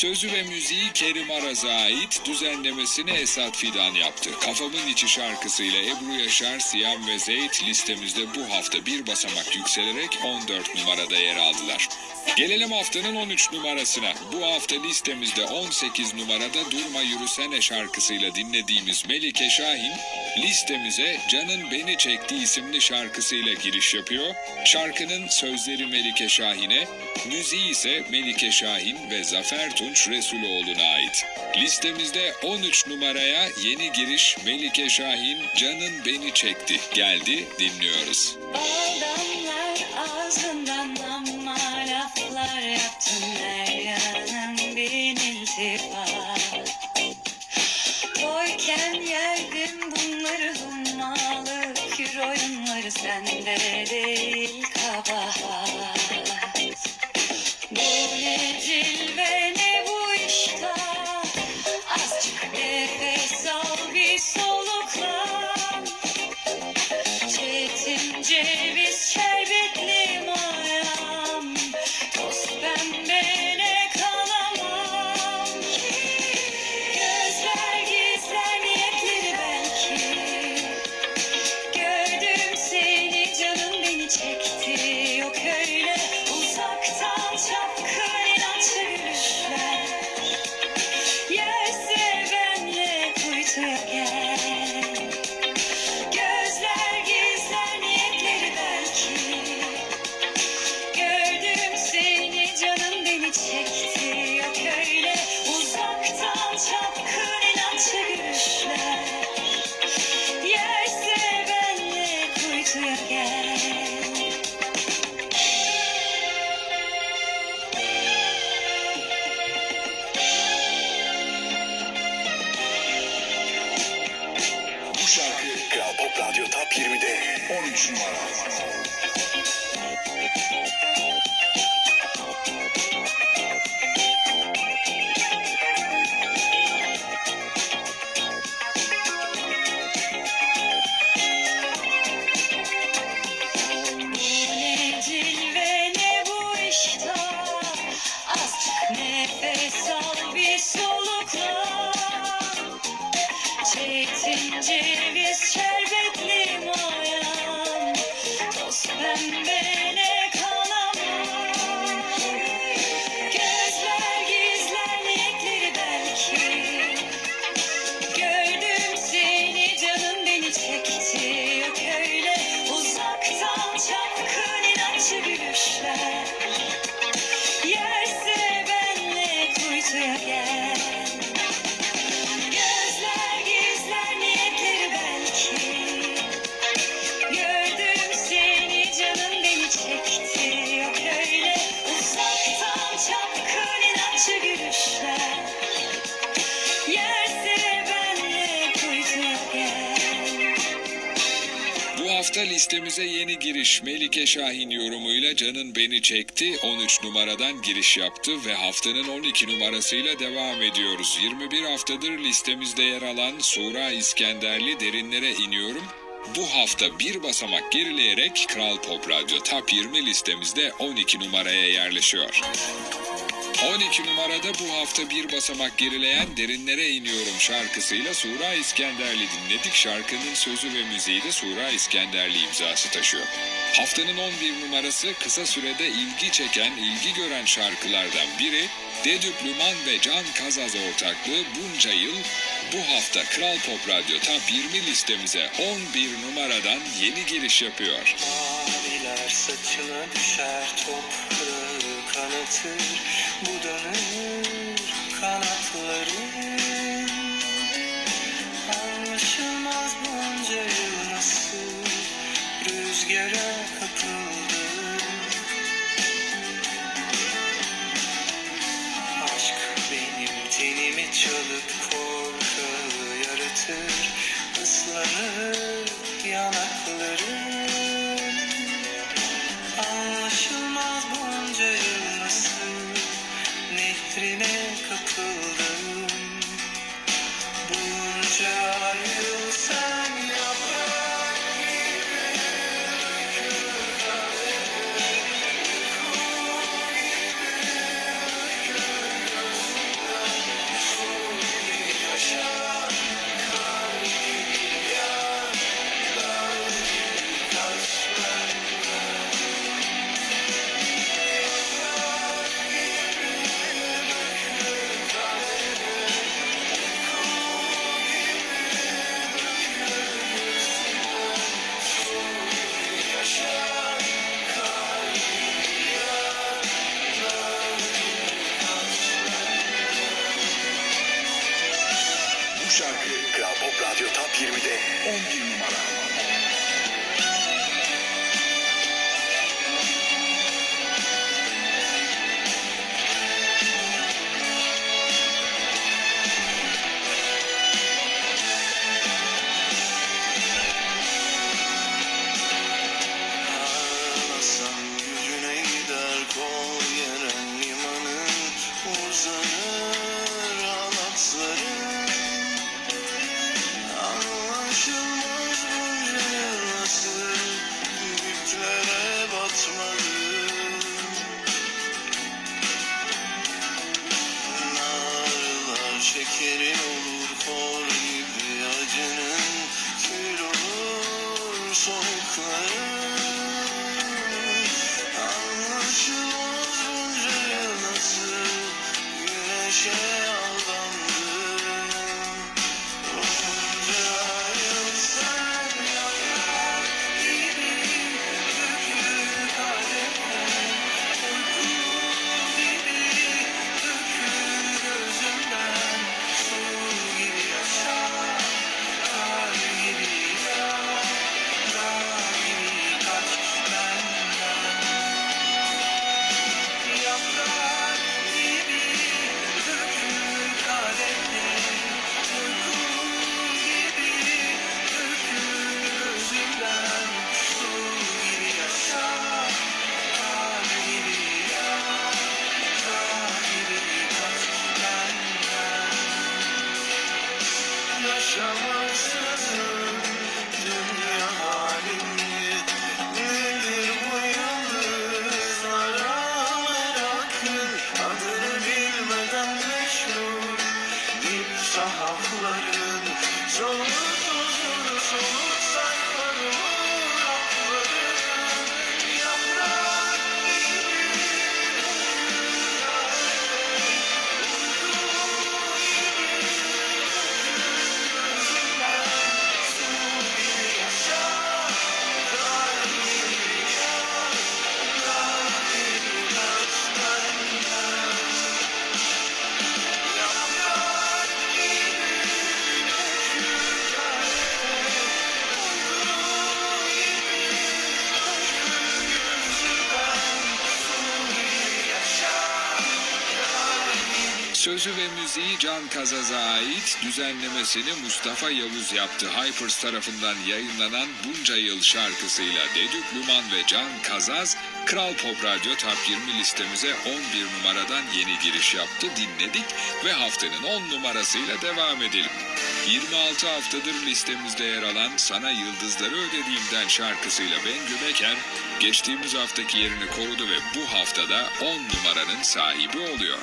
Sözü ve müziği Kerim Araz'a ait, düzenlemesini Esat Fidan yaptı. Kafamın içi şarkısıyla Ebru Yaşar, Siyam ve Zeyt listemizde bu hafta bir basamak yükselerek 14 numarada yer aldılar. Gelelim haftanın 13 numarasına. Bu hafta listemizde 18 numarada Durma Yürüsene şarkısıyla dinlediğimiz Melike Şahin, listemize Canın Beni Çekti isimli şarkısıyla giriş yapıyor. Şarkının sözleri Melike Şahin'e, müziği ise Melike Şahin ve Zafer Tunç Resuloğlu'na ait. Listemizde 13 numaraya yeni giriş Melike Şahin Canın Beni Çekti geldi dinliyoruz. Adamlar şarkı Kral Pop Radyo Top 20'de 13 numara. Bu hafta listemize yeni giriş Melike Şahin yorumuyla Canın Beni Çekti 13 numaradan giriş yaptı ve haftanın 12 numarasıyla devam ediyoruz. 21 haftadır listemizde yer alan Sura İskenderli Derinlere iniyorum. Bu hafta bir basamak gerileyerek Kral Pop Radyo Top 20 listemizde 12 numaraya yerleşiyor. 12 numarada bu hafta bir basamak gerileyen Derinlere iniyorum şarkısıyla Sura İskenderli dinledik. Şarkının sözü ve müziği de Sura İskenderli imzası taşıyor. Haftanın 11 numarası kısa sürede ilgi çeken, ilgi gören şarkılardan biri Dedüp Luman ve Can Kazaz ortaklığı bunca yıl bu hafta Kral Pop Radyo Top 20 listemize 11 numaradan yeni giriş yapıyor. Maviler saçına düşer toprağı kanatır Budanır kanatların Anlaşılmaz bunca yıl nasıl rüzgara kapıldım Radyo Top 20'de 11 numara. Şekeri olur kor gibi acının Kül olur solukların Anlaşılmaz bunca yıl nasıl Güneşe Sözü ve müziği Can Kazaz'a ait düzenlemesini Mustafa Yavuz yaptı. Hypers tarafından yayınlanan Bunca Yıl şarkısıyla Dedük Luman ve Can Kazaz Kral Pop Radyo Top 20 listemize 11 numaradan yeni giriş yaptı dinledik ve haftanın 10 numarasıyla devam edelim. 26 haftadır listemizde yer alan Sana Yıldızları Ödediğimden şarkısıyla Bengü Beker geçtiğimiz haftaki yerini korudu ve bu haftada 10 numaranın sahibi oluyor.